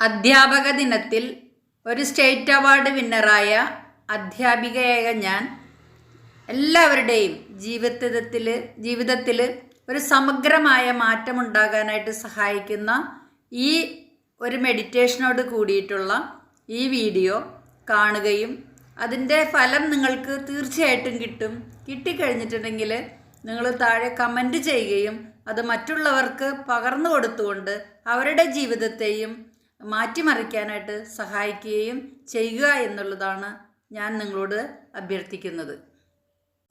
അധ്യാപക ദിനത്തിൽ ഒരു സ്റ്റേറ്റ് അവാർഡ് വിന്നറായ അധ്യാപികയായ ഞാൻ എല്ലാവരുടെയും ജീവിതത്തിൽ ജീവിതത്തിൽ ഒരു സമഗ്രമായ മാറ്റമുണ്ടാകാനായിട്ട് സഹായിക്കുന്ന ഈ ഒരു മെഡിറ്റേഷനോട് കൂടിയിട്ടുള്ള ഈ വീഡിയോ കാണുകയും അതിന്റെ ഫലം നിങ്ങൾക്ക് തീർച്ചയായിട്ടും കിട്ടും. കിട്ടിക്കഴിഞ്ഞിട്ടുണ്ടെങ്കിൽ നിങ്ങൾ താഴെ കമന്റ് ചെയ്യുകയും അത് മറ്റുള്ളവർക്ക് പകർന്നു കൊടുത്തുകൊണ്ട് അവരുടെ ജീവിതത്തെയും മാറ്റിമറിക്കാനായിട്ട് സഹായിക്കുകയും ചെയ്യുക എന്നുള്ളതാണ് ഞാൻ നിങ്ങളോട് അഭ്യർത്ഥിക്കുന്നത്.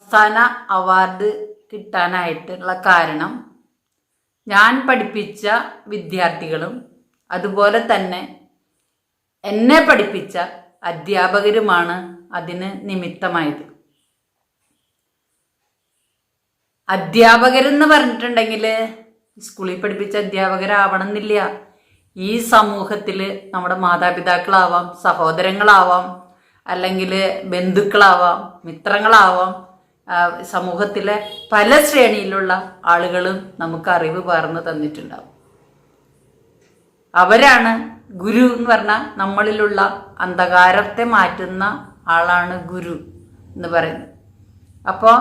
സംസ്ഥാന അവാർഡ് കിട്ടാനായിട്ടുള്ള കാരണം ഞാൻ പഠിപ്പിച്ച വിദ്യാർത്ഥികളും അതുപോലെ തന്നെ എന്നെ പഠിപ്പിച്ച അധ്യാപകരുമാണ് അതിന് നിമിത്തമായത്. അധ്യാപകരെന്ന് പറഞ്ഞിട്ടുണ്ടെങ്കിൽ സ്കൂളിൽ പഠിപ്പിച്ച അധ്യാപകരാവണം എന്നില്ല ഈ സമൂഹത്തിൽ നമ്മുടെ മാതാപിതാക്കളാവാം സഹോദരങ്ങളാവാം അല്ലെങ്കിൽ ബന്ധുക്കളാവാം മിത്രങ്ങളാവാം സമൂഹത്തിലെ പല ശ്രേണിയിലുള്ള ആളുകളും നമുക്ക് അറിവ് പകർന്നു തന്നിട്ടുണ്ടാവും. അവരാണ് ഗുരു എന്ന് പറഞ്ഞാൽ നമ്മളിലുള്ള അന്ധകാരത്തെ മാറ്റുന്ന ആളാണ് ഗുരു എന്ന് പറയുന്നത്. അപ്പോൾ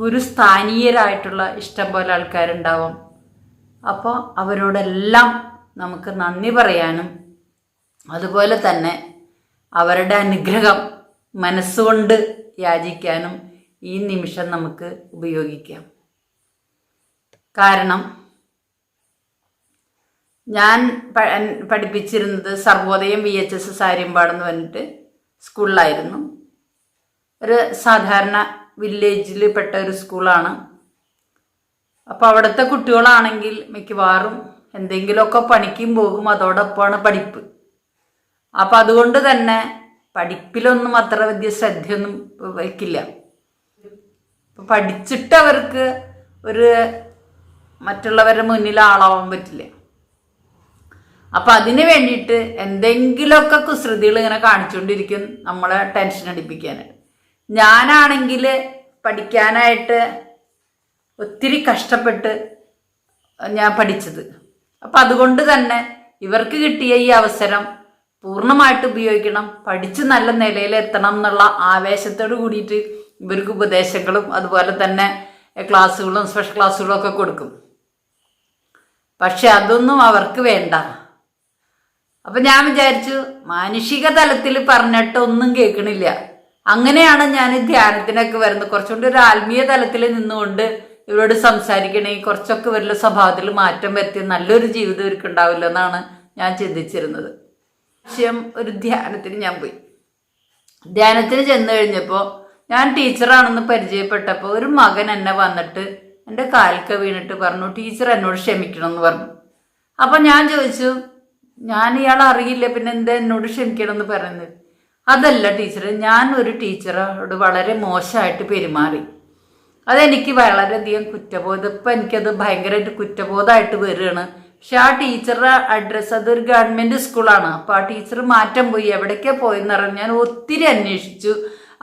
ഗുരുസ്ഥാനീയരായിട്ടുള്ള ഇഷ്ടം പോലെ ആൾക്കാരുണ്ടാവും. അപ്പോൾ അവരോടെല്ലാം നമുക്ക് നന്ദി പറയാനും അതുപോലെ തന്നെ അവരുടെ അനുഗ്രഹം മനസ്സുകൊണ്ട് യാചിക്കാനും ഈ നിമിഷം നമുക്ക് ഉപയോഗിക്കാം. കാരണം ഞാൻ പഠിപ്പിച്ചിരുന്നത് സർവോദയം വി എച്ച് എസ് സാരിയമ്പാടെന്ന് പറഞ്ഞിട്ട് സ്കൂളിലായിരുന്നു. ഒരു സാധാരണ വില്ലേജിൽ പെട്ട ഒരു സ്കൂളാണ്. അപ്പോൾ അവിടുത്തെ കുട്ടികളാണെങ്കിൽ മിക്കവാറും എന്തെങ്കിലുമൊക്കെ പണിക്കും പോകും. അതോടൊപ്പമാണ് പഠിപ്പ്. അപ്പം അതുകൊണ്ട് തന്നെ പഠിപ്പിലൊന്നും അത്ര വലിയ ശ്രദ്ധയൊന്നും വയ്ക്കില്ല. പഠിച്ചിട്ട് അവർക്ക് ഒരു മറ്റുള്ളവരുടെ മുന്നിൽ ആളാവാൻ പറ്റില്ല. അപ്പം അതിന് വേണ്ടിയിട്ട് എന്തെങ്കിലുമൊക്കെ കുസൃതികൾ ഇങ്ങനെ കാണിച്ചുകൊണ്ടിരിക്കും നമ്മളെ ടെൻഷൻ അടിപ്പിക്കാനായിട്ട് ഞാനാണെങ്കിൽ പഠിക്കാനായിട്ട് ഒത്തിരി കഷ്ടപ്പെട്ട് ഞാൻ പഠിച്ചത്. അപ്പം അതുകൊണ്ട് തന്നെ ഇവർക്ക് കിട്ടിയ ഈ അവസരം പൂർണമായിട്ട് ഉപയോഗിക്കണം പഠിച്ച് നല്ല നിലയിൽ എത്തണം എന്നുള്ള ആവേശത്തോട് കൂടിയിട്ട് ഇവർക്ക് ഉപദേശങ്ങളും അതുപോലെ തന്നെ ക്ലാസ്സുകളും സ്പെഷ്യൽ ക്ലാസ്സുകളും ഒക്കെ കൊടുക്കും. പക്ഷെ അതൊന്നും അവർക്ക് വേണ്ട. അപ്പൊ ഞാൻ വിചാരിച്ചു മാനുഷിക തലത്തിൽ പറഞ്ഞിട്ട് ഒന്നും കേൾക്കണില്ല. അങ്ങനെയാണ് ഞാൻ ധ്യാനത്തിനൊക്കെ വരുന്നത്. കുറച്ചുകൂടി ഒരു ആത്മീയ തലത്തിൽ നിന്നുകൊണ്ട് ഇവരോട് സംസാരിക്കണേ കുറച്ചൊക്കെ ഇവരുടെ സ്വഭാവത്തിൽ മാറ്റം വരുത്തി നല്ലൊരു ജീവിതം ഇവർക്ക് ഉണ്ടാവില്ല എന്നാണ് ഞാൻ ചിന്തിച്ചിരുന്നത്. വിഷയം ഒരു ധ്യാനത്തിന് ഞാൻ പോയി. ധ്യാനത്തിന് ചെന്ന് കഴിഞ്ഞപ്പോൾ ഞാൻ ടീച്ചറാണെന്ന് പരിചയപ്പെട്ടപ്പോൾ ഒരു മകൻ എന്നെ വന്നിട്ട് എന്റെ കാൽക്ക വീണിട്ട് പറഞ്ഞു ടീച്ചർ എന്നോട് ക്ഷമിക്കണം എന്ന് പറഞ്ഞു. അപ്പം ഞാൻ ചോദിച്ചു ഞാൻ ഇയാൾ അറിയില്ല പിന്നെ എന്താ എന്നോട് ക്ഷമിക്കണം എന്ന് പറയുന്നത്? അതല്ല ടീച്ചർ ഞാൻ ഒരു ടീച്ചറോട് വളരെ മോശമായിട്ട് പെരുമാറി. അതെനിക്ക് വളരെയധികം കുറ്റബോധം. ഇപ്പം എനിക്കത് ഭയങ്കരമായിട്ട് കുറ്റബോധമായിട്ട് വരികയാണ് പക്ഷെ ആ ടീച്ചറുടെ അഡ്രസ്സ് അതൊരു ഗവൺമെന്റ് സ്കൂളാണ് അപ്പോൾ ആ ടീച്ചർ മാറ്റം പോയി. എവിടേക്കാണ് പോയെന്ന് പറഞ്ഞാൽ ഞാൻ ഒത്തിരി അന്വേഷിച്ചു.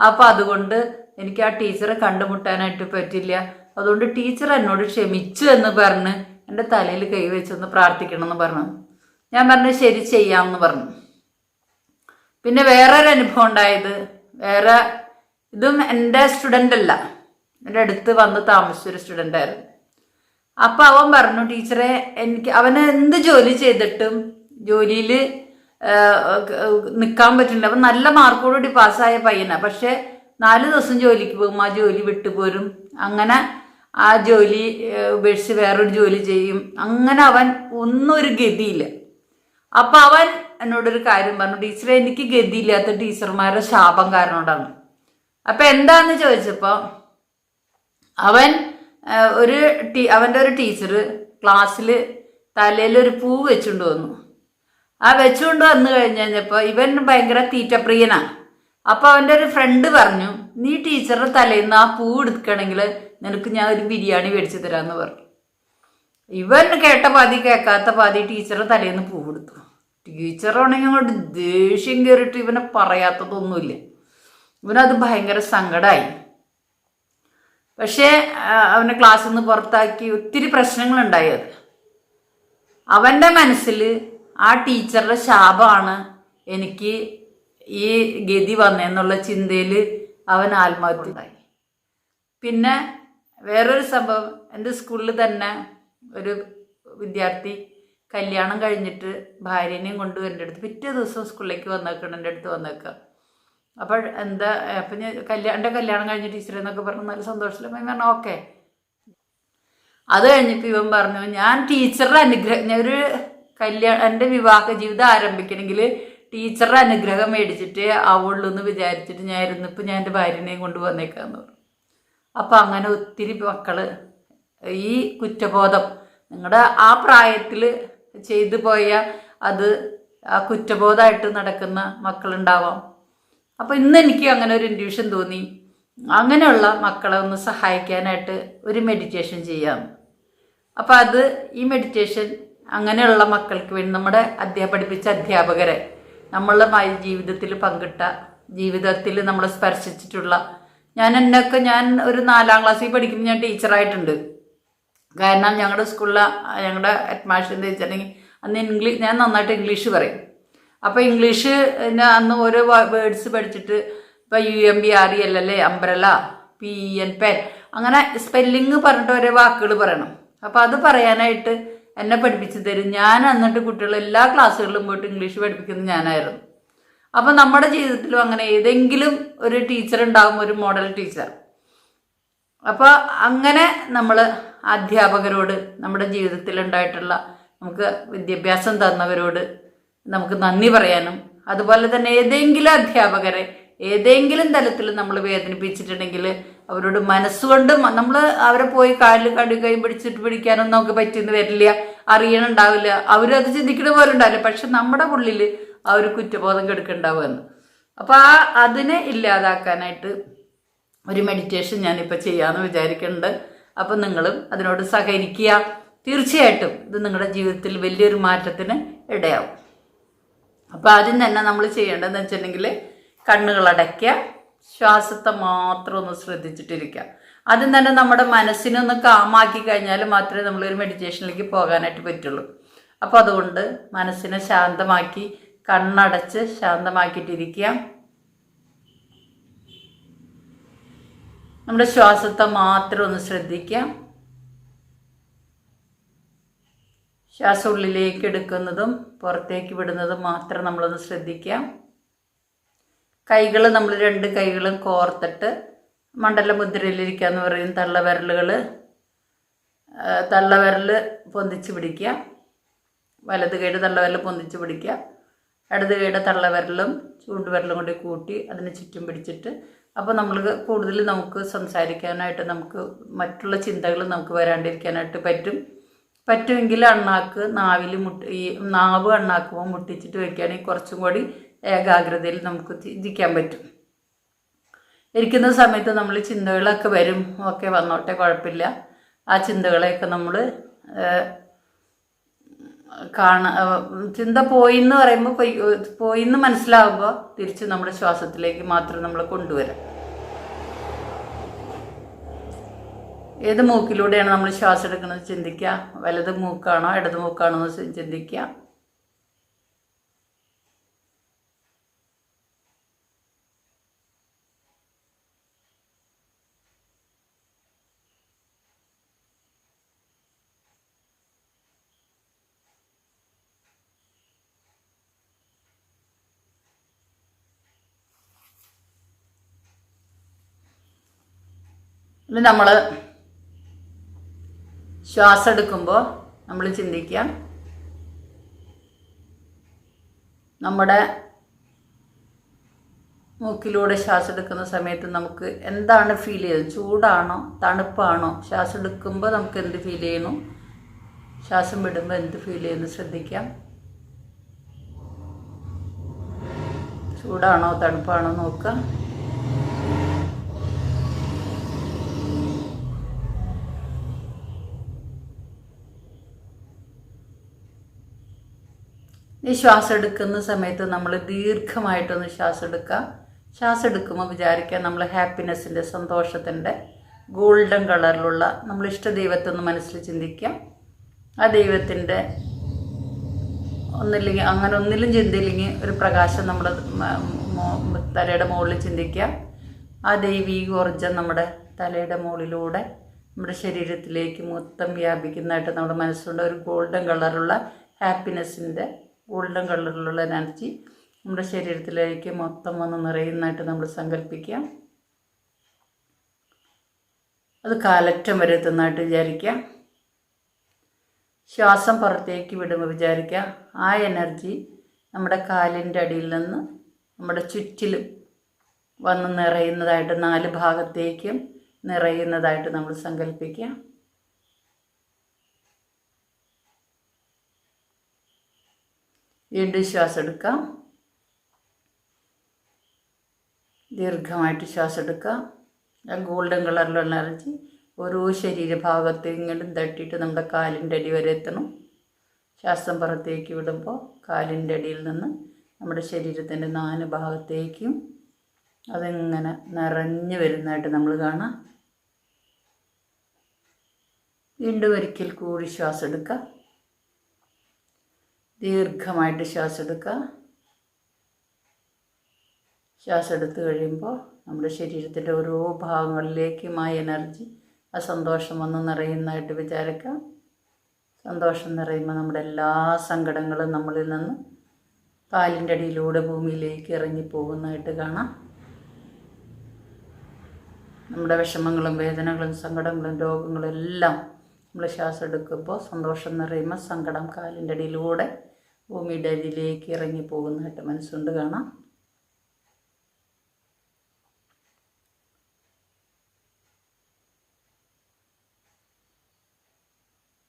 അപ്പോൾ അതുകൊണ്ട് എനിക്ക് ആ ടീച്ചറെ കണ്ടുമുട്ടാനായിട്ട് പറ്റില്ല. അതുകൊണ്ട് ടീച്ചർ എന്നോട് ക്ഷമിച്ചു എന്ന് പറഞ്ഞ് എന്റെ തലയിൽ കൈവച്ചൊന്ന് പ്രാർത്ഥിക്കണം എന്ന് പറഞ്ഞു. ഞാൻ പറഞ്ഞു ശരി ചെയ്യാമെന്ന് പറഞ്ഞു. പിന്നെ വേറൊരു അനുഭവം ഉണ്ടായത് വേറെ ഇതും എന്റെ സ്റ്റുഡന്റ് അല്ല. എന്റെ അടുത്ത് വന്ന് താമസിച്ചൊരു സ്റ്റുഡന്റ് ആയിരുന്നു. അപ്പം അവൻ പറഞ്ഞു ടീച്ചറെ എനിക്ക് അവന് എന്ത് ജോലി ചെയ്തിട്ടും ജോലിയിൽ നിൽക്കാൻ പറ്റില്ല. അവൻ നല്ല മാർക്കോടുകൂടി പാസ്സായ പയ്യനാണ് പക്ഷേ നാല് ദിവസം ജോലിക്ക് പോകും. ആ ജോലി വിട്ടുപോരും അങ്ങനെ ആ ജോലി ഉപേക്ഷിച്ച് വേറൊരു ജോലി ചെയ്യും. അങ്ങനെ അവൻ ഒന്നും ഒരു ഗതിയില്ല. അപ്പം അവൻ എന്നോടൊരു കാര്യം പറഞ്ഞു ടീച്ചറെ എനിക്ക് ഗതിയില്ലാത്ത ടീച്ചർമാരുടെ ശാപം കാരണം കൊണ്ടാണ് എന്താണെന്ന് എന്താന്ന് ചോദിച്ചപ്പോ അവൻ ഒരു ടീ അവന്റെ ഒരു ടീച്ചർ ക്ലാസ്സിൽ തലയിൽ ഒരു പൂ വെച്ചുകൊണ്ട് വന്നു. ആ വെച്ചുകൊണ്ട് വന്നു കഴിഞ്ഞ് കഴിഞ്ഞപ്പോൾ ഇവൻ ഭയങ്കര തീറ്റപ്രിയനാണ് അപ്പോൾ അവന്റെ ഒരു ഫ്രണ്ട് പറഞ്ഞു നീ ടീച്ചറുടെ തലയിൽ നിന്ന് ആ പൂ എടുക്കണമെങ്കിൽ നിനക്ക് ഞാൻ ഒരു ബിരിയാണി മേടിച്ചു തരാമെന്ന് പറഞ്ഞു. ഇവൻ കേട്ട പാതി കേൾക്കാത്ത പാതി ടീച്ചറുടെ തലയിൽ നിന്ന് പൂ കൊടുത്തു ടീച്ചറാണെങ്കിൽ അങ്ങോട്ട് ദേഷ്യം കയറിയിട്ട് ഇവനെ പറയാത്തതൊന്നുമില്ല. ഇവനത് ഭയങ്കര സങ്കടമായി പക്ഷേ അവനെ ക്ലാസ്സിൽ നിന്ന് പുറത്താക്കി ഒത്തിരി പ്രശ്നങ്ങളുണ്ടായി അത്. അവന്റെ മനസ്സിൽ ആ ടീച്ചറുടെ ശാപമാണ് എനിക്ക് ഈ ഗതി വന്നതെന്നുള്ള ചിന്തയിൽ അവൻ ആത്മഹത്യ ഉണ്ടായി. പിന്നെ വേറൊരു സംഭവം എന്റെ സ്കൂളിൽ തന്നെ ഒരു വിദ്യാർത്ഥി കല്യാണം കഴിഞ്ഞിട്ട് ഭാര്യനെയും കൊണ്ട് എന്റെ അടുത്ത് പിറ്റേ ദിവസം സ്കൂളിലേക്ക് വന്നേക്കണം എന്റെ അടുത്ത് വന്നേക്കുക അപ്പോൾ എന്താ അപ്പം ഞാൻ കല്യാണം എന്റെ കല്യാണം കഴിഞ്ഞ ടീച്ചർ എന്നൊക്കെ പറഞ്ഞ് നല്ല സന്തോഷത്തിൽ ഞാൻ പറഞ്ഞു ഓക്കെ. അത് കഴിഞ്ഞപ്പോൾ ഇവൻ പറഞ്ഞു ഞാൻ ടീച്ചറുടെ അനുഗ്രഹം ഞാൻ ഒരു കല്യാണം എന്റെ വിവാഹ ജീവിതം ആരംഭിക്കണമെങ്കിൽ ടീച്ചറുടെ അനുഗ്രഹം മേടിച്ചിട്ട് ആവുള്ളൂ എന്ന് വിചാരിച്ചിട്ട് ഞാൻ ഇരുന്നിപ്പോൾ ഞാൻ എന്റെ ഭാര്യനെയും കൊണ്ട് വന്നേക്കാന്ന് പറഞ്ഞു. അപ്പം അങ്ങനെ ഒത്തിരി മക്കൾ ഈ കുറ്റബോധം നിങ്ങളുടെ ആ പ്രായത്തിൽ ചെയ്തു പോയ അത് ആ കുറ്റബോധമായിട്ട് നടക്കുന്ന മക്കളുണ്ടാവാം. അപ്പോൾ ഇന്ന് എനിക്ക് അങ്ങനെ ഒരു ഇൻഡ്യൂഷൻ തോന്നി. അങ്ങനെയുള്ള മക്കളെ ഒന്ന് സഹായിക്കാനായിട്ട് ഒരു മെഡിറ്റേഷൻ ചെയ്യാം. അപ്പോൾ അത് ഈ മെഡിറ്റേഷൻ അങ്ങനെയുള്ള മക്കൾക്ക് വേണ്ടി നമ്മുടെ അധ്യാ പഠിപ്പിച്ച അധ്യാപകരെ നമ്മളുടെ ജീവിതത്തിൽ പങ്കിട്ട ജീവിതത്തിൽ നമ്മളെ സ്പർശിച്ചിട്ടുള്ള ഞാൻ എന്നൊക്കെ ഞാൻ ഒരു നാലാം ക്ലാസ്സിൽ പഠിക്കുന്ന ഞാൻ ടീച്ചറായിട്ടുണ്ട് കാരണം ഞങ്ങളുടെ സ്കൂളിലെ ഞങ്ങളുടെ എന്താ വെച്ചിട്ടുണ്ടെങ്കിൽ അന്ന് ഇംഗ്ലീഷ് ഞാൻ നന്നായിട്ട് ഇംഗ്ലീഷ് പറയും. അപ്പോൾ ഇംഗ്ലീഷ് അന്ന് ഓരോ വേർഡ്സ് പഠിച്ചിട്ട് ഇപ്പോൾ U M B R E L L umbrella P N pen. അങ്ങനെ സ്പെല്ലിങ് പറഞ്ഞിട്ട് ഓരോ വാക്കുകൾ പറയണം. അപ്പോൾ അത് പറയാനായിട്ട് എന്നെ പഠിപ്പിച്ചു തരും. ഞാൻ എന്നിട്ട് കുട്ടികൾ എല്ലാ ക്ലാസ്സുകളിലും പോയിട്ട് ഇംഗ്ലീഷ് പഠിപ്പിക്കുന്നത് ഞാനായിരുന്നു. അപ്പം നമ്മുടെ ജീവിതത്തിലും അങ്ങനെ ഏതെങ്കിലും ഒരു ടീച്ചർ ഉണ്ടാകും ഒരു മോഡൽ ടീച്ചർ അപ്പോൾ അങ്ങനെ നമ്മൾ അധ്യാപകരോട് നമ്മുടെ ജീവിതത്തിൽ ഉണ്ടായിട്ടുള്ള നമുക്ക് വിദ്യാഭ്യാസം തന്നവരോട് നമുക്ക് നന്ദി പറയാനും. അതുപോലെ തന്നെ ഏതെങ്കിലും അധ്യാപകരെ ഏതെങ്കിലും തലത്തിൽ നമ്മൾ വേദനിപ്പിച്ചിട്ടുണ്ടെങ്കിൽ അവരോട് മനസ്സുകൊണ്ട് നമ്മൾ അവരെ പോയി കാലിൽ കടി കൈ പിടിച്ചിട്ട് പിടിക്കാനൊന്നും നമുക്ക് പറ്റിയെന്ന് വരില്ല. അറിയണുണ്ടാവില്ല. അവരത് ചിന്തിക്കുന്ന പോലെ ഉണ്ടാവില്ല. പക്ഷെ നമ്മുടെ ഉള്ളിൽ ആ ഒരു കുറ്റബോധം കെടുക്കുന്നുണ്ടാവുമെന്ന് അപ്പോൾ ആ അതിനെ ഇല്ലാതാക്കാനായിട്ട് ഒരു മെഡിറ്റേഷൻ ഞാനിപ്പോൾ ചെയ്യാമെന്ന് വിചാരിക്കുന്നുണ്ട് അപ്പം നിങ്ങളും അതിനോട് സഹകരിക്കുക. തീർച്ചയായിട്ടും ഇത് നിങ്ങളുടെ ജീവിതത്തിൽ വലിയൊരു മാറ്റത്തിന് ഇടയാവും. അപ്പോൾ ആദ്യം തന്നെ നമ്മൾ ചെയ്യേണ്ടതെന്ന് വെച്ചിട്ടുണ്ടെങ്കിൽ കണ്ണുകൾ അടയ്ക്കുക. ശ്വാസത്തെ മാത്രം ഒന്ന് ശ്രദ്ധിച്ചിട്ടിരിക്കുക. ആദ്യം തന്നെ നമ്മുടെ മനസ്സിനൊന്ന് കാമാക്കി കഴിഞ്ഞാൽ മാത്രമേ നമ്മളൊരു മെഡിറ്റേഷനിലേക്ക് പോകാനായിട്ട് പറ്റുള്ളൂ. അപ്പോൾ അതുകൊണ്ട് മനസ്സിനെ ശാന്തമാക്കി കണ്ണടച്ച് ശാന്തമാക്കിയിട്ടിരിക്കുക. നമ്മുടെ ശ്വാസത്തെ മാത്രം ഒന്ന് ശ്രദ്ധിക്കാം ശ്വാസം ഉള്ളിലേക്ക് എടുക്കുന്നതും പുറത്തേക്ക് വിടുന്നതും മാത്രം നമ്മളൊന്ന് ശ്രദ്ധിക്കാം കൈകൾ നമ്മൾ രണ്ട് കൈകളും കോർത്തിട്ട് മണ്ഡല മുദ്രയിലിരിക്കുക എന്ന് പറയും തള്ളവിരലുകൾ തള്ളവിരൽ പൊന്തിച്ച് പിടിക്കുക. വലത് കൈയുടെ തള്ളവിരൽ പൊന്തിച്ച് പിടിക്കുക. ഇടത് കൈയുടെ തള്ളവിരലും ചൂണ്ടുവിരലും കൂടി കൂട്ടി അതിന് ചുറ്റും പിടിച്ചിട്ട് അപ്പോൾ നമ്മൾ കൂടുതൽ നമുക്ക് സംസാരിക്കാനായിട്ട് നമുക്ക് മറ്റുള്ള ചിന്തകൾ നമുക്ക് വരാണ്ടിരിക്കാനായിട്ട് പറ്റും. പറ്റുമെങ്കിൽ അണ്ണാക്ക് നാവിൽ മുട്ട് ഈ നാവ് അണ്ണാക്കുമ്പോൾ മുട്ടിച്ചിട്ട് വയ്ക്കുകയാണെങ്കിൽ കുറച്ചും കൂടി ഏകാഗ്രതയിൽ നമുക്ക് ചിന്തിക്കാൻ പറ്റും. ഇരിക്കുന്ന സമയത്ത് നമ്മൾ ചിന്തകളൊക്കെ വരും ഒക്കെ വന്നോട്ടെ കുഴപ്പമില്ല. ആ ചിന്തകളെയൊക്കെ നമ്മൾ കാണ ചിന്ത പോയി എന്ന് പറയുമ്പോൾ പോയി എന്ന് മനസ്സിലാകുമ്പോൾ തിരിച്ച് നമ്മുടെ ശ്വാസത്തിലേക്ക് മാത്രം നമ്മൾ കൊണ്ടുവരാം. ഏത് മൂക്കിലൂടെയാണ് നമ്മൾ ശ്വാസം എടുക്കുന്നത് ചിന്തിക്കുക? വലത് മൂക്കാണോ ഇടത് മൂക്കാണോ എന്ന് ചിന്തിക്കുക. അല്ല നമ്മൾ ശ്വാസം എടുക്കുമ്പോൾ നമ്മൾ ചിന്തിക്കാം നമ്മുടെ മൂക്കിലൂടെ ശ്വാസം എടുക്കുന്ന സമയത്ത് നമുക്ക് എന്താണ് ഫീൽ ചെയ്യുന്നത്? ചൂടാണോ? തണുപ്പാണോ? ശ്വാസം എടുക്കുമ്പോൾ നമുക്ക് എന്ത് ഫീൽ ചെയ്യണം ശ്വാസം വിടുമ്പോൾ എന്ത് ഫീൽ ചെയ്യുന്നു? ശ്രദ്ധിക്കാം ചൂടാണോ? തണുപ്പാണോ? നോക്കുക. ഈ ശ്വാസം എടുക്കുന്ന സമയത്ത് നമ്മൾ ദീർഘമായിട്ടൊന്ന് ശ്വാസം എടുക്കുക ശ്വാസം എടുക്കുമ്പോൾ വിചാരിക്കുക നമ്മൾ ഹാപ്പിനെസ്സിന്റെ സന്തോഷത്തിന്റെ ഗോൾഡൻ കളറിലുള്ള നമ്മൾ ഇഷ്ട ദൈവത്തെ ഒന്ന് മനസ്സിൽ ചിന്തിക്കുക ആ ദൈവത്തിന്റെ ഒന്നില്ലെങ്കിൽ അങ്ങനെ ഒന്നിലും ചിന്തയില്ലെങ്കിൽ ഒരു പ്രകാശം നമ്മുടെ തലയുടെ മുകളിൽ ചിന്തിക്കുക. ആ ദൈവീക ഊർജം നമ്മുടെ തലയുടെ മുകളിലൂടെ നമ്മുടെ ശരീരത്തിലേക്ക് മൊത്തം വ്യാപിക്കുന്നതായിട്ട് നമ്മുടെ മനസ്സുകൊണ്ട് ഒരു ഗോൾഡൻ കളറുള്ള ഹാപ്പിനെസ്സിന്റെ ഗോൾഡൻ കളറിലുള്ള എനർജി നമ്മുടെ ശരീരത്തിലേക്ക് മൊത്തം വന്ന് നിറയുന്നതായിട്ട് നമ്മൾ സങ്കല്പിക്കാം. അത് കാലറ്റം വരെ എത്തുന്നതായിട്ട് വിചാരിക്കാം. ശ്വാസം പുറത്തേക്ക് വിടുമ്പോൾ വിചാരിക്കുക ആ എനർജി നമ്മുടെ കാലിന്റെ അടിയിൽ നിന്ന് നമ്മുടെ ചുറ്റിലും വന്ന് നിറയുന്നതായിട്ട് നാല് ഭാഗത്തേക്കും നിറയുന്നതായിട്ട് നമ്മൾ സങ്കല്പിക്കുക വീണ്ടും ശ്വാസം എടുക്കാം ദീർഘമായിട്ട് ശ്വാസം എടുക്കാം ഗോൾഡൻ കളറിലുള്ള എനർജി ഓരോ ശരീരഭാഗത്ത് ഇങ്ങോട്ടും തട്ടിയിട്ട് നമ്മുടെ കാലിന്റെ അടി വരെ എത്തണം. ശ്വാസം പുറത്തേക്ക് വിടുമ്പോൾ കാലിന്റെ അടിയിൽ നിന്ന് നമ്മുടെ ശരീരത്തിന്റെ നാല് ഭാഗത്തേക്കും അതിങ്ങനെ നിറഞ്ഞു വരുന്നതായിട്ട് നമ്മൾ കാണാം. വീണ്ടും ഒരിക്കൽ കൂടി ശ്വാസം എടുക്കുക ദീർഘമായിട്ട് ശ്വാസം എടുക്കുക ശ്വാസം എടുത്ത് കഴിയുമ്പോൾ നമ്മുടെ ശരീരത്തിന്റെ ഓരോ ഭാഗങ്ങളിലേക്കും ആ എനർജി ആ സന്തോഷം വന്ന് നിറയുന്നതായിട്ട് വിചാരിക്കാം. സന്തോഷം നിറയുമ്പോൾ നമ്മുടെ എല്ലാ സങ്കടങ്ങളും നമ്മളിൽ നിന്ന് കാലിന്റെ അടിയിലൂടെ ഭൂമിയിലേക്ക് ഇറങ്ങി പോകുന്നതായിട്ട് കാണാം. നമ്മുടെ വിഷമങ്ങളും വേദനകളും സങ്കടങ്ങളും രോഗങ്ങളും എല്ലാം നമ്മൾ ശ്വാസം എടുക്കുമ്പോൾ സന്തോഷം നിറയുമ്പോൾ സങ്കടം കാലിന്റെ അടിയിലൂടെ ഭൂമിയുടെ അരിയിലേക്ക് ഇറങ്ങി പോകുന്നതായിട്ട് മനസ്സുകൊണ്ട് കാണാം.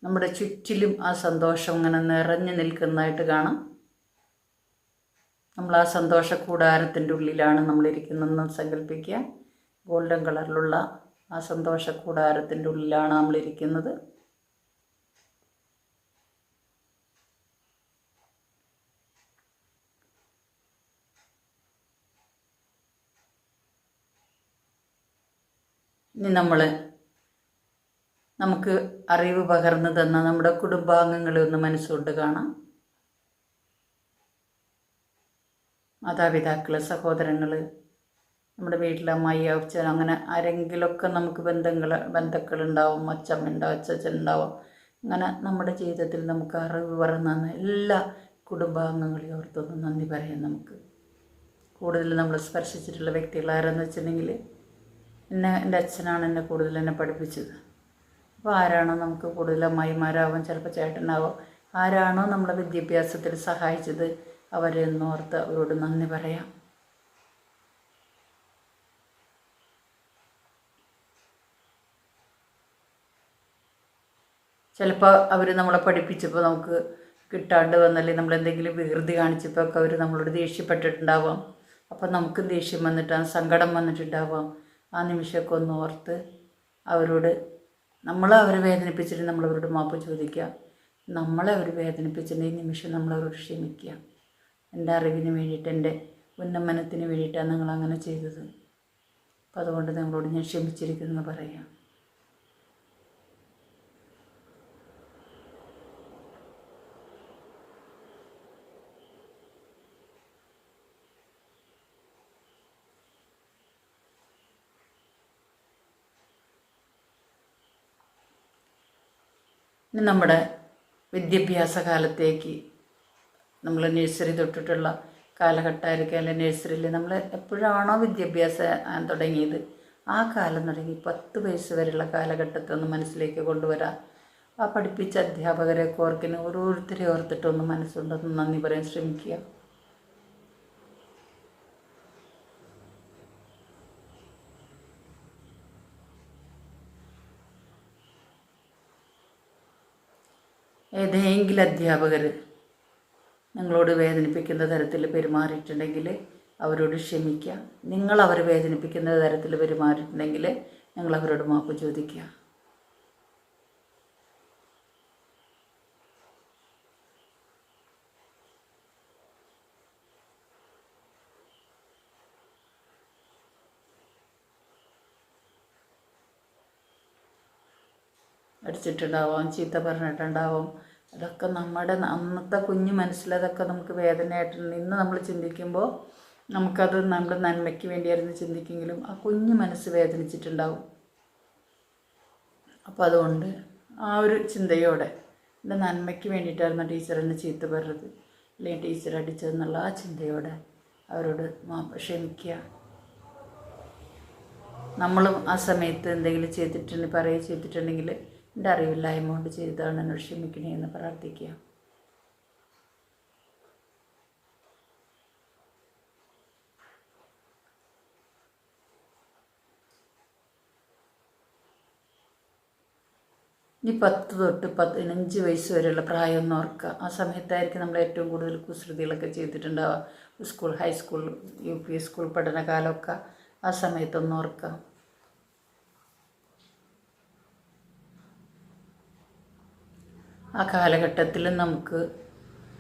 നമ്മുടെ ചുറ്റിലും ആ സന്തോഷം അങ്ങനെ നിറഞ്ഞു നിൽക്കുന്നതായിട്ട് കാണാം. നമ്മൾ ആ സന്തോഷ കൂടാരത്തിന്റെ ഉള്ളിലാണ് നമ്മളിരിക്കുന്നതെന്ന് സങ്കല്പിക്കുക. ഗോൾഡൻ കളറിലുള്ള ആ സന്തോഷ കൂടാരത്തിന്റെ ഉള്ളിലാണ് നമ്മളിരിക്കുന്നത്. ഇനി നമ്മൾ നമുക്ക് അറിവ് പകർന്നു തന്ന നമ്മുടെ കുടുംബാംഗങ്ങളെ ഒന്ന് മനസ്സുകൊണ്ട് കാണാം. മാതാപിതാക്കൾ സഹോദരങ്ങൾ നമ്മുടെ വീട്ടിലെ അമ്മായി അച്ഛൻ അങ്ങനെ ആരെങ്കിലുമൊക്കെ നമുക്ക് ബന്ധങ്ങൾ ബന്ധുക്കളുണ്ടാവും അച്ഛമ്മയുണ്ടാവും അച്ഛൻ ഉണ്ടാവും അങ്ങനെ നമ്മുടെ ജീവിതത്തിൽ നമുക്ക് അറിവ് പറഞ്ഞ എല്ലാ കുടുംബാംഗങ്ങളെയും ഓർത്തൊന്ന് നന്ദി പറയാം നമുക്ക്. കൂടുതൽ നമ്മൾ സ്പർശിച്ചിട്ടുള്ള വ്യക്തികൾ ആരെന്ന് വെച്ചിട്ടുണ്ടെങ്കിൽ എന്നെ എന്റെ അച്ഛനാണ് എന്നെ കൂടുതൽ എന്നെ പഠിപ്പിച്ചത്. അപ്പോൾ ആരാണോ നമുക്ക് കൂടുതൽ അമ്മായിമാരാവാം ചിലപ്പോൾ ചേട്ടനാവാം. ആരാണോ നമ്മളെ വിദ്യാഭ്യാസത്തിൽ സഹായിച്ചത് അവരെ എന്നോർത്ത് അവരോട് നന്ദി പറയാം. ചിലപ്പോൾ അവർ നമ്മളെ പഠിപ്പിച്ചപ്പോൾ നമുക്ക് കിട്ടാണ്ട് വന്നല്ലേ നമ്മളെന്തെങ്കിലും വികൃതി കാണിച്ചപ്പോൾ ഒക്കെ അവർ നമ്മളോട് ദേഷ്യപ്പെട്ടിട്ടുണ്ടാവാം. അപ്പം നമുക്കും ദേഷ്യം വന്നിട്ടാണ് സങ്കടം വന്നിട്ടുണ്ടാവാം. ആ നിമിഷമൊക്കെ ഒന്ന് ഓർത്ത് അവരോട് നമ്മൾ അവരെ വേദനിപ്പിച്ചിട്ട് നമ്മളവരോട് മാപ്പ് ചോദിക്കുക. നമ്മളെ അവർ വേദനിപ്പിച്ചിട്ട് ഈ നിമിഷം നമ്മളവരോട് ക്ഷമിക്കുക. എന്റെ അറിവിന് വേണ്ടിയിട്ട് എന്റെ ഉന്നമനത്തിന് വേണ്ടിയിട്ടാണ് നിങ്ങൾ അങ്ങനെ ചെയ്തത്. അപ്പോൾ അതുകൊണ്ട് നിങ്ങളോട് ഞാൻ ക്ഷമിച്ചിരിക്കുന്നു എന്ന് പറയാം. നമ്മുടെ വിദ്യാഭ്യാസ കാലത്തേക്ക് നമ്മൾ നഴ്സറി തൊട്ടിട്ടുള്ള കാലഘട്ടമായിരിക്കും അല്ലെങ്കിൽ നഴ്സറിയിൽ നമ്മൾ എപ്പോഴാണോ വിദ്യാഭ്യാസം തുടങ്ങിയത് ആ കാലം തുടങ്ങി പത്ത് വയസ്സ് വരെയുള്ള കാലഘട്ടത്തെ ഒന്ന് മനസ്സിലേക്ക് കൊണ്ടുവരാം. ആ പഠിപ്പിച്ച അധ്യാപകരെ ഓർക്കിന് ഓരോരുത്തരെ ഓർത്തിട്ടൊന്ന് മനസ്സുണ്ടെന്ന് നന്ദി പറയാൻ ശ്രമിക്കുക. ഏതെങ്കിലും അധ്യാപകർ നിങ്ങളോട് വേദനിപ്പിക്കുന്ന തരത്തിൽ പെരുമാറിയിട്ടുണ്ടെങ്കിൽ അവരോട് ക്ഷമിക്കുക. നിങ്ങൾ അവരെ വേദനിപ്പിക്കുന്ന തരത്തിൽ പെരുമാറിയിട്ടുണ്ടെങ്കിൽ നിങ്ങൾ അവരോട് മാപ്പ് ചോദിക്കുക. അടിച്ചിട്ടുണ്ടാവാം ചീത്ത പറഞ്ഞിട്ടുണ്ടാവും. അതൊക്കെ നമ്മുടെ അന്നത്തെ കുഞ്ഞു മനസ്സിലതൊക്കെ നമുക്ക് വേദനയായിട്ടുണ്ട്. ഇന്ന് നമ്മൾ ചിന്തിക്കുമ്പോൾ നമുക്കത് നമ്മുടെ നന്മയ്ക്ക് വേണ്ടിയായിരുന്നു ചിന്തിക്കെങ്കിലും ആ കുഞ്ഞു മനസ്സ് വേദനിച്ചിട്ടുണ്ടാവും. അപ്പോൾ അതുകൊണ്ട് ആ ഒരു ചിന്തയോടെ എന്റെ നന്മയ്ക്ക് വേണ്ടിയിട്ടായിരുന്നു ടീച്ചർ എന്നെ ചീത്ത പറഞ്ഞത്. അല്ലെങ്കിൽ ടീച്ചർ അടിച്ചതെന്നുള്ള ആ ചിന്തയോടെ അവരോട് മാപ്പ് ക്ഷമിക്കുക. നമ്മളും ആ സമയത്ത് എന്തെങ്കിലും ചെയ്തിട്ടുണ്ടെങ്കിൽ പറയുക ചെയ്തിട്ടുണ്ടെങ്കിൽ എന്റെ അറിവില്ലായ്മ കൊണ്ട് ചെയ്തതാണ് എന്നോട് ക്ഷമിക്കണേ എന്ന് പ്രാർത്ഥിക്കുക. ഇനി പത്ത് തൊട്ട് പതിനഞ്ച് വയസ്സ് വരെയുള്ള പ്രായം ഒന്ന് ഓർക്കുക. ആ സമയത്തായിരിക്കും നമ്മൾ ഏറ്റവും കൂടുതൽ കുസൃതികളൊക്കെ ചെയ്തിട്ടുണ്ടാവുക. School high school U P school പഠനകാലമൊക്കെ ആ സമയത്തൊന്ന് ഓർക്കുക. ആ കാലഘട്ടത്തിൽ നമുക്ക്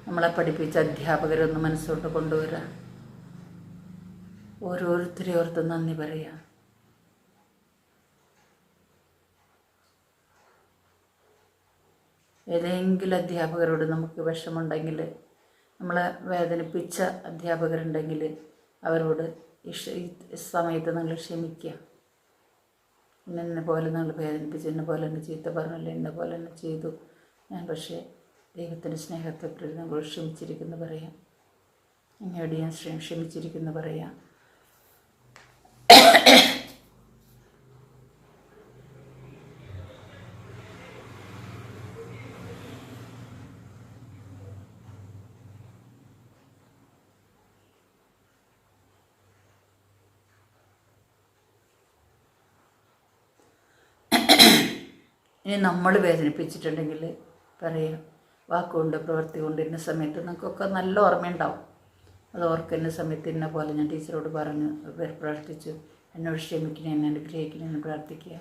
നമ്മളെ പഠിപ്പിച്ച അധ്യാപകരൊന്ന് മനസ്സോട്ട് കൊണ്ടുവരാം. ഓരോരുത്തരെ ഓർത്ത് നന്ദി പറയാം. ഏതെങ്കിലും അധ്യാപകരോട് നമുക്ക് വിഷമുണ്ടെങ്കിൽ നമ്മളെ വേദനിപ്പിച്ച അധ്യാപകരുണ്ടെങ്കിൽ അവരോട് ഈ സമയത്ത് നിങ്ങൾ ക്ഷമിക്കുക ഇന്നെ പോലെ നിങ്ങൾ വേദനിപ്പിച്ച് എന്നെ പോലെ തന്നെ ചീത്ത പറഞ്ഞില്ല എന്നെ പോലെ തന്നെ ചെയ്തു. ഞാൻ പക്ഷേ ദൈവത്തിന്റെ സ്നേഹത്തെ പ്രതി ക്ഷമിച്ചിരിക്കുന്നു പറയാം. അങ്ങയോട് ഞാൻ ക്ഷ- ക്ഷമിച്ചിരിക്കുന്നു പറയാം. ഇനി നമ്മൾ വേദനിപ്പിച്ചിട്ടുണ്ടെങ്കിൽ പറയാം വാക്കുകൊണ്ട് പ്രവൃത്തി കൊണ്ട് ഇന്ന സമയത്ത് നിങ്ങൾക്കൊക്കെ നല്ല ഓർമ്മയുണ്ടാവും. അത് ഓർക്കുന്ന സമയത്ത് ഇന്ന പോലെ ഞാൻ ടീച്ചറോട് പറഞ്ഞു പ്ര- പ്രാർത്ഥിച്ചു എന്നോട് ക്ഷമിക്കണേ എന്നെ അനുഗ്രഹിക്കണേ എന്ന് പ്രാർത്ഥിക്കുക.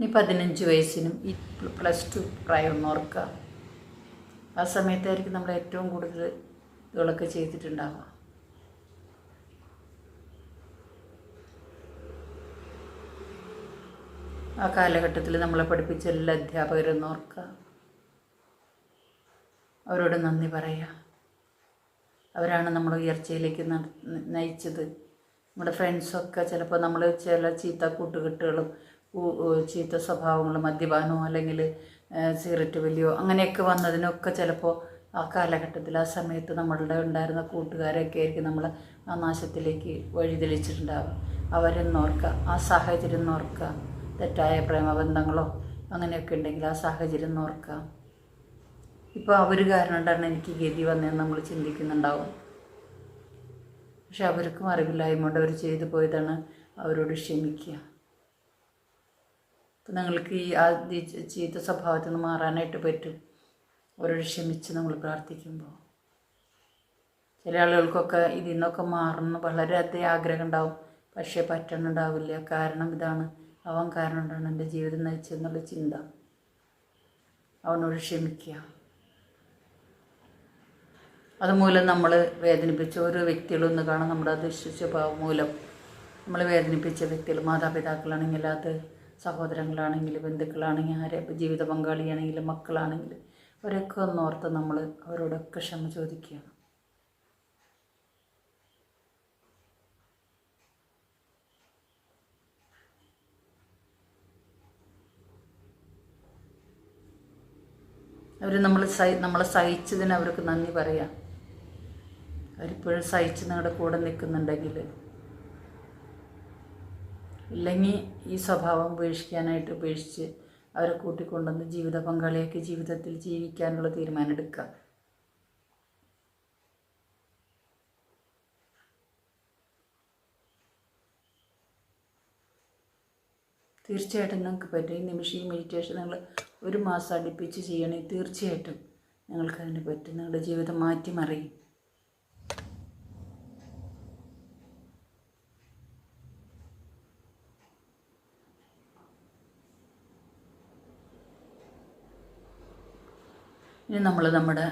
ഇനി പതിനഞ്ച് വയസ്സിനും ഈ പ്ലസ് ടു പ്രായം ഓർക്കുക. ആ സമയത്തായിരിക്കും നമ്മൾ ഏറ്റവും കൂടുതൽ ഇതുകളൊക്കെ ചെയ്തിട്ടുണ്ടാവുക. ആ കാലഘട്ടത്തിൽ നമ്മളെ പഠിപ്പിച്ച എല്ലാ അധ്യാപകരും ഓർക്കുക. അവരോട് നന്ദി പറയുക. അവരാണ് നമ്മൾ ഉയർച്ചയിലേക്ക് നയിച്ചത്. നമ്മുടെ ഫ്രണ്ട്സൊക്കെ ചിലപ്പോൾ നമ്മൾ ചില ചീത്ത കൂട്ടുകെട്ടുകളും ചീത്ത സ്വഭാവങ്ങൾ മദ്യപാനമോ അല്ലെങ്കിൽ സിഗരറ്റ് വലിയോ അങ്ങനെയൊക്കെ വന്നതിനൊക്കെ ചിലപ്പോൾ ആ കാലഘട്ടത്തിൽ ആ സമയത്ത് നമ്മളുടെ ഉണ്ടായിരുന്ന കൂട്ടുകാരൊക്കെ ആയിരിക്കും നമ്മൾ ആ നാശത്തിലേക്ക് വഴിതെളിച്ചിട്ടുണ്ടാവുക. അവരെന്നോർക്കുക ആ സാഹചര്യം നോർക്കുക തെറ്റായ പ്രേമബന്ധങ്ങളോ അങ്ങനെയൊക്കെ ഉണ്ടെങ്കിൽ ആ സാഹചര്യം നോർക്കുക ഇപ്പോൾ അവർ കാരണം കൊണ്ടാണ് എനിക്ക് ഗതി വന്നതെന്ന് നമ്മൾ ചിന്തിക്കുന്നുണ്ടാവും. പക്ഷെ അവർക്കും അറിവില്ലായ്മ കൊണ്ട് അവർ ചെയ്തു പോയതാണ് അവരോട് ക്ഷമിക്കുക. അപ്പം നിങ്ങൾക്ക് ഈ ആ ചീത്ത സ്വഭാവത്തിൽ നിന്ന് മാറാനായിട്ട് പറ്റും. അവരോട് ക്ഷമിച്ച് നമ്മൾ പ്രാർത്ഥിക്കുമ്പോൾ. ചില ആളുകൾക്കൊക്കെ ഇതിൽ നിന്നൊക്കെ മാറണം. വളരെയധികം ആഗ്രഹം ഉണ്ടാവും. പക്ഷേ പറ്റണുണ്ടാവില്ല കാരണം ഇതാണ്. അവൻ കാരണം കൊണ്ടാണ് എന്റെ ജീവിതം നയിച്ചതെന്നുള്ള ചിന്ത. അവനോട് ക്ഷമിക്കുക. അതുമൂലം നമ്മൾ വേദനിപ്പിച്ച ഓരോ വ്യക്തികളൊന്ന് കാണാം. നമ്മുടെ അധിഷ്ഠിച്ച സ്വഭാവം മൂലം നമ്മൾ വേദനിപ്പിച്ച വ്യക്തികൾ മാതാപിതാക്കളാണെങ്കിൽ അത് സഹോദരങ്ങളാണെങ്കിൽ ബന്ധുക്കളാണെങ്കിൽ ആരെ ജീവിത പങ്കാളിയാണെങ്കിൽ മക്കളാണെങ്കിൽ അവരൊക്കെ ഒന്നോർത്ത് നമ്മൾ അവരോടൊക്കെ ക്ഷമ ചോദിക്കുകയാണ്. അവർ നമ്മൾ സഹി നമ്മളെ സഹിച്ചതിന് അവർക്ക് നന്ദി പറയാം. അവരിപ്പോഴും സഹിച്ച് നിങ്ങളുടെ കൂടെ നിൽക്കുന്നുണ്ടെങ്കിൽ ഇല്ലെങ്കിൽ ഈ സ്വഭാവം ഉപേക്ഷിക്കാനായിട്ട് ഉപേക്ഷിച്ച് അവരെ കൂട്ടിക്കൊണ്ടുവന്ന് ജീവിത പങ്കാളിയൊക്കെ ജീവിതത്തിൽ ജീവിക്കാനുള്ള തീരുമാനം എടുക്കുക. തീർച്ചയായിട്ടും നിങ്ങൾക്ക് പറ്റും. ഈ നിമിഷം ഈ മെഡിറ്റേഷൻ നിങ്ങൾ ഒരു മാസം അടുപ്പിച്ച് ചെയ്യണേ തീർച്ചയായിട്ടും. നിങ്ങൾക്ക് അതിന് പറ്റും. നിങ്ങളുടെ ജീവിതം മാറ്റിമറിയും. ഇനി നമ്മൾ നമ്മുടെ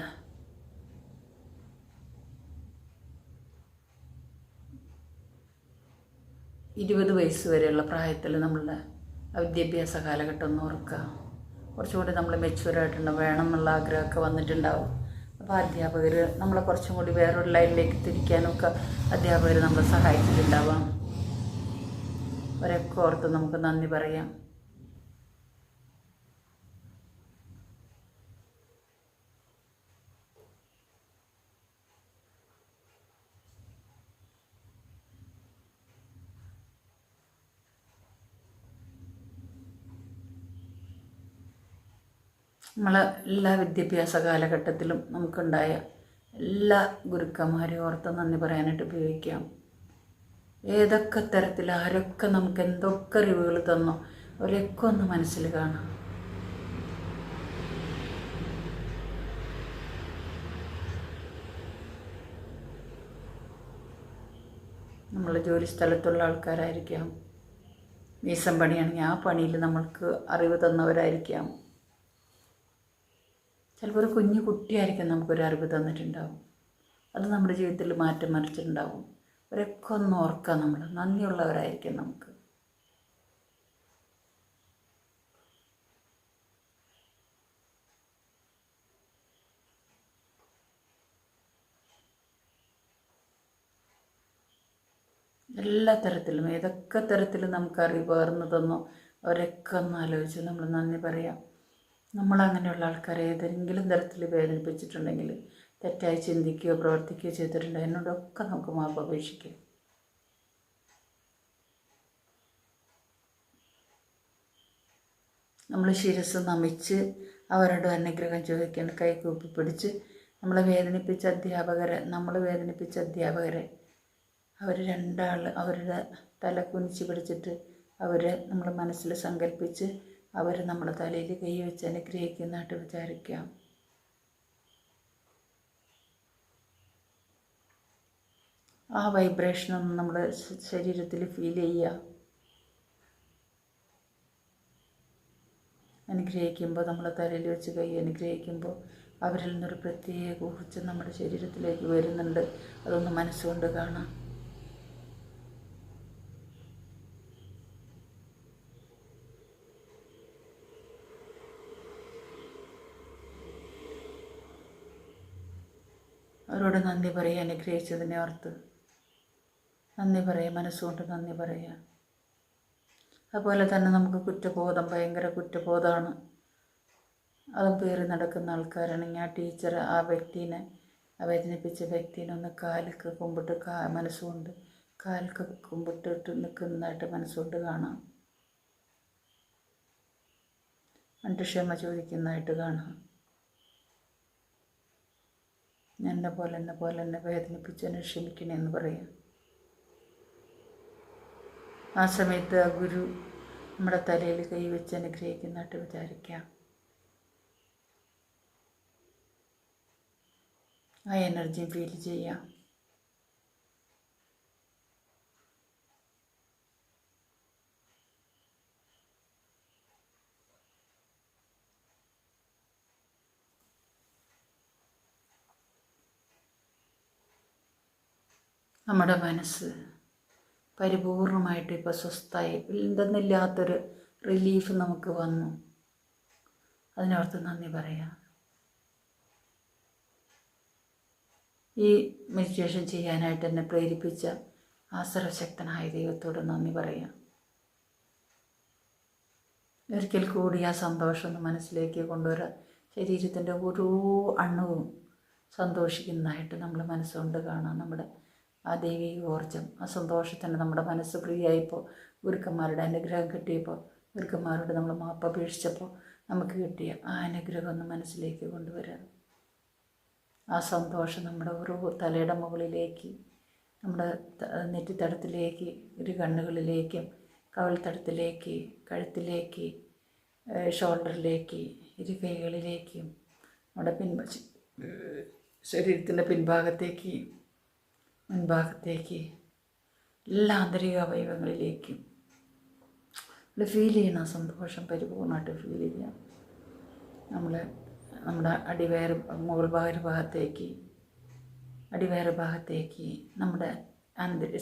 ഇരുപത് വയസ്സ് വരെയുള്ള പ്രായത്തിൽ നമ്മളുടെ വിദ്യാഭ്യാസ കാലഘട്ടം ഒന്ന് ഓർക്കുക. കുറച്ചുകൂടി നമ്മൾ മെച്യൂറായിട്ടുണ്ടാവും വേണം എന്നുള്ള ആഗ്രഹമൊക്കെ വന്നിട്ടുണ്ടാവും. അപ്പോൾ അധ്യാപകർ നമ്മളെ കുറച്ചും കൂടി വേറൊരു ലൈനിലേക്ക് തിരിക്കാനൊക്കെ അധ്യാപകർ നമ്മളെ സഹായിച്ചിട്ടുണ്ടാവാം. അവരൊക്കെ ഓർത്ത് നമുക്ക് നന്ദി പറയാം. നമ്മളെ എല്ലാ വിദ്യാഭ്യാസ കാലഘട്ടത്തിലും നമുക്കുണ്ടായ എല്ലാ ഗുരുക്കന്മാരെയും ഓർത്ത് നന്ദി പറയാനായിട്ട് ഉപയോഗിക്കാം. ഏതൊക്കെ തരത്തിൽ ആരൊക്കെ നമുക്ക് എന്തൊക്കെ അറിവുകൾ തന്നോ അവരൊക്കെ ഒന്ന് മനസ്സിൽ കാണാം. നമ്മളെ ജോലി സ്ഥലത്തുള്ള ആൾക്കാരായിരിക്കാം. മീസം പണിയാണെങ്കിൽ ആ പണിയിൽ നമ്മൾക്ക് അറിവ് തന്നവരായിരിക്കാം. ചിലപ്പോൾ ഒരു കുഞ്ഞു കുട്ടിയായിരിക്കും നമുക്കൊരു അറിവ് തന്നിട്ടുണ്ടാവും. അത് നമ്മുടെ ജീവിതത്തിൽ മാറ്റം മറിച്ചിട്ടുണ്ടാവും. അവരൊക്കെ ഒന്ന് ഓർക്കുക നമ്മൾ. നന്ദിയുള്ളവരായിരിക്കും നമുക്ക്. എല്ലാ തരത്തിലും ഏതൊക്കെ തരത്തിലും നമുക്ക് അറിവ് പകർന്നു തന്നോ അവരൊക്കെ ഒന്ന് ആലോചിച്ച് നമ്മൾ നന്ദി പറയാം. നമ്മളങ്ങനെയുള്ള ആൾക്കാരെ ഏതെങ്കിലും തരത്തിൽ വേദനിപ്പിച്ചിട്ടുണ്ടെങ്കിൽ തെറ്റായി ചിന്തിക്കുകയോ പ്രവർത്തിക്കുകയോ ചെയ്തിട്ടുണ്ട് എന്നോടൊക്കെ നമുക്ക് മാപ്പ് അപേക്ഷിക്കാം. നമ്മൾ ശിരസ് നമിച്ച് അവരോട് അനുഗ്രഹം ചോദിക്കാൻ കൈകൂപ്പി പിടിച്ച് നമ്മളെ വേദനിപ്പിച്ച അധ്യാപകരെ നമ്മൾ വേദനിപ്പിച്ച അധ്യാപകരെ അവർ രണ്ടാൾ അവരുടെ തല കുനിച്ച് പിടിച്ചിട്ട് അവരെ നമ്മൾ മനസ്സിൽ സങ്കല്പിച്ച് അവർ നമ്മുടെ തലയിൽ കൈ വെച്ച് അനുഗ്രഹിക്കുന്നതായിട്ട് വിചാരിക്കാം. ആ വൈബ്രേഷനൊന്ന് നമ്മുടെ ശരീരത്തിൽ ഫീൽ ചെയ്യുക. അനുഗ്രഹിക്കുമ്പോൾ നമ്മളെ തലയിൽ വെച്ച് കൈ അനുഗ്രഹിക്കുമ്പോൾ അവരിൽ നിന്നൊരു പ്രത്യേക ഊർജം നമ്മുടെ ശരീരത്തിലേക്ക് വരുന്നുണ്ട്. അതൊന്ന് മനസ്സുകൊണ്ട് കാണാം. അവരോട് നന്ദി പറയുക അനുഗ്രഹിച്ചതിനെ ഓർത്ത്. നന്ദി പറയുക മനസ്സുകൊണ്ട് നന്ദി പറയുക. അതുപോലെ തന്നെ നമുക്ക് കുറ്റബോധം ഭയങ്കര കുറ്റബോധമാണ്. അതും പേറി നടക്കുന്ന ആൾക്കാരാണെങ്കിൽ ആ ടീച്ചർ ആ വ്യക്തിനെ ആ വേദനിപ്പിച്ച വ്യക്തിനെ ഒന്ന് കാലൊക്കെ കുമ്പിട്ട് കാ മനസ്സുകൊണ്ട് കാലൊക്കെ കുമ്പിട്ടിട്ട് നിൽക്കുന്നതായിട്ട് മനസ്സുകൊണ്ട് കാണാം. എന്നിട്ട് ക്ഷമ ചോദിക്കുന്നതായിട്ട് കാണാം. എന്നെ പോലെ എന്നെ പോലെ എന്നെ വേദനിപ്പിച്ച് എന്നെ ക്ഷമിക്കണമെന്ന് പറയാം. ആ സമയത്ത് ആ ഗുരു നമ്മുടെ തലയിൽ കൈവച്ച് അനുഗ്രഹിക്കുന്നതായിട്ട് വിചാരിക്കാം. ആ എനർജി ഫീൽ ചെയ്യാം. നമ്മുടെ മനസ്സ് പരിപൂർണമായിട്ട് ഇപ്പോൾ സ്വസ്ഥായി എന്തെന്നില്ലാത്തൊരു റിലീഫ് നമുക്ക് വന്നു. അതിനോർത്ത് നന്ദി പറയാം. ഈ മെഡിറ്റേഷൻ ചെയ്യാനായിട്ട് എന്നെ പ്രേരിപ്പിച്ച ആ സർവശക്തനായ ദൈവത്തോട് നന്ദി പറയാം. ഒരിക്കൽ കൂടി ആ സന്തോഷം ഒന്ന് മനസ്സിലേക്ക് കൊണ്ടുവരാൻ ശരീരത്തിന്റെ ഓരോ അണുവും സന്തോഷിക്കുന്നതായിട്ട് നമ്മൾ മനസ്സുകൊണ്ട് കാണാം. നമ്മുടെ ആ ദൈവിക ഊർജം ആ സന്തോഷത്തിന് നമ്മുടെ മനസ്സ് ഫ്രീ ആയപ്പോൾ ഗുരുക്കന്മാരുടെ അനുഗ്രഹം കിട്ടിയപ്പോൾ ഗുരുക്കന്മാരോട് നമ്മൾ മാപ്പപേക്ഷിച്ചപ്പോൾ നമുക്ക് കിട്ടിയ ആ അനുഗ്രഹം ഒന്ന് മനസ്സിലേക്ക് കൊണ്ടുവരാം. ആ സന്തോഷം നമ്മുടെ ഒരു തലയുടെ മുകളിലേക്ക് നമ്മുടെ നെറ്റിത്തടത്തിലേക്ക് ഇരു കണ്ണുകളിലേക്കും കവിൾത്തടത്തിലേക്ക് കഴുത്തിലേക്ക് ഷോൾഡറിലേക്ക് ഇരു കൈകളിലേക്കും നമ്മുടെ പിൻ ശരീരത്തിന്റെ പിൻഭാഗത്തേക്ക് മുൻഭാഗത്തേക്ക് എല്ലാ ആന്തരിക അവയവങ്ങളിലേക്കും നമ്മൾ ഫീൽ ചെയ്യണം സന്തോഷം പരിപൂർണമായിട്ട് ഫീൽ ചെയ്യാം. നമ്മൾ നമ്മുടെ അടിവയറ് മുകൾ ഭാഗ ഭാഗത്തേക്ക് അടിവയർ ഭാഗത്തേക്ക് നമ്മുടെ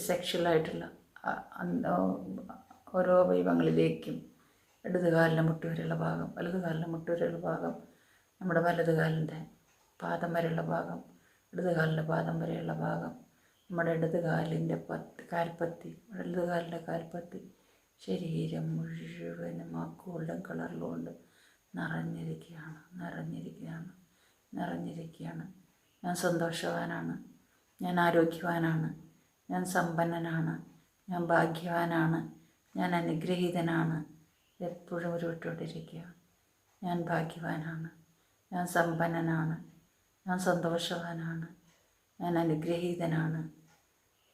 സെക്ഷലായിട്ടുള്ള ഓരോ അവയവങ്ങളിലേക്കും ഇടതുകാലിന്റെ മുട്ടുവരെയുള്ള ഭാഗം വലതുകാലിന്റെ മുട്ടുവരെയുള്ള ഭാഗം നമ്മുടെ വലതുകാലിന്റെ പാദം വരെയുള്ള ഭാഗം ഇടതുകാലിന്റെ പാദം വരെയുള്ള ഭാഗം നമ്മുടെ ഇടത് കാലിന്റെ പത്ത് കാൽപ്പത്തി ഇടത് കാലിന്റെ കാൽപ്പത്തി. ശരീരം മുഴുവനും ആ ഗോൾഡൻ കളറിലുകൊണ്ട് നിറഞ്ഞിരിക്കുകയാണ് നിറഞ്ഞിരിക്കുകയാണ് നിറഞ്ഞിരിക്കുകയാണ്. ഞാൻ സന്തോഷവാനാണ് ഞാൻ ആരോഗ്യവാനാണ് ഞാൻ സമ്പന്നനാണ് ഞാൻ ഭാഗ്യവാനാണ് ഞാൻ അനുഗ്രഹീതനാണ്. എപ്പോഴും ഉരുവിട്ടുകൊണ്ടിരിക്കുക ഞാൻ ഭാഗ്യവാനാണ് ഞാൻ സമ്പന്നനാണ് ഞാൻ സന്തോഷവാനാണ്. ഞാൻ അനുഗ്രഹീതനാണ്.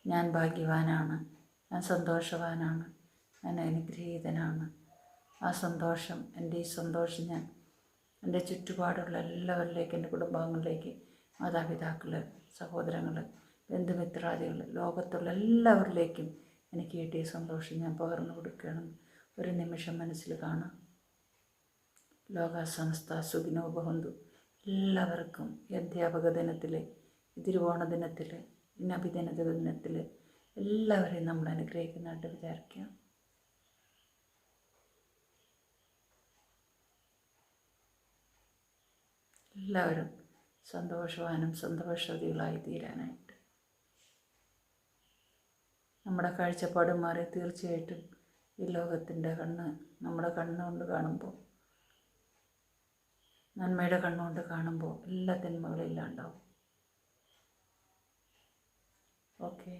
ഞാൻ ഭാഗ്യവാനാണ്. ഞാൻ സന്തോഷവാനാണ്. ഞാൻ അനുഗ്രഹീതനാണ്. ആ സന്തോഷം എന്റെ ഈ സന്തോഷം ഞാൻ എന്റെ ചുറ്റുപാടുള്ള എല്ലാവരിലേക്ക് എന്റെ കുടുംബാംഗങ്ങളിലേക്ക് മാതാപിതാക്കൾ സഹോദരങ്ങൾ ബന്ധുമിത്രാദികൾ ലോകത്തുള്ള എല്ലാവരിലേക്കും എനിക്ക് കിട്ടിയ സന്തോഷം ഞാൻ പകർന്നു കൊടുക്കണം ഒരു നിമിഷം മനസ്സിൽ കാണാം. ലോക സംസ്ഥ സുഖിനോ ബഹന്തു എല്ലാവർക്കും അധ്യാപക ദിനത്തിൽ ഈ തിരുവോണ ദിനത്തിൽ നബിദിന ദിനത്തിൽ എല്ലാവരെയും നമ്മൾ അനുഗ്രഹിക്കുന്നതായിട്ട് വിചാരിക്കാം. എല്ലാവരും സന്തോഷവാനും സന്തോഷവതികളായി തീരാനായിട്ട്. നമ്മുടെ കാഴ്ചപ്പാട് മാറി തീർച്ചയായിട്ടും ഈ ലോകത്തിന്റെ കണ്ണ് നമ്മുടെ കണ്ണുകൊണ്ട് കാണുമ്പോൾ നന്മയുടെ കണ്ണുകൊണ്ട് കാണുമ്പോൾ എല്ലാ തിന്മകളും ഇല്ലാണ്ടാവും. ഓക്കെ.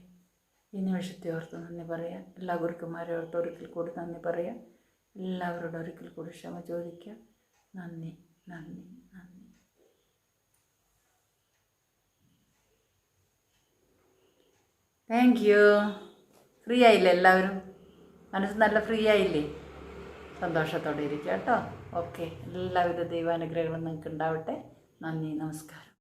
ഈ നിമിഷത്തെ ഓർത്ത് നന്ദി പറയാം. എല്ലാ ഗുരുക്കന്മാരെ ഓർത്ത് ഒരിക്കൽ കൂടി നന്ദി പറയാം. എല്ലാവരോടും ഒരിക്കൽ കൂടി ക്ഷമ ചോദിക്കുക നന്ദി നന്ദി നന്ദി. താങ്ക് യു ഫ്രീ ആയില്ലേ എല്ലാവരും? മനസ്സ് നല്ല ഫ്രീ ആയില്ലേ? സന്തോഷത്തോടെ ഇരിക്കുക കേട്ടോ. ഓക്കെ എല്ലാവിധ ദൈവാനുഗ്രഹങ്ങളും നിങ്ങൾക്ക് ഉണ്ടാവട്ടെ. നന്ദി നമസ്കാരം.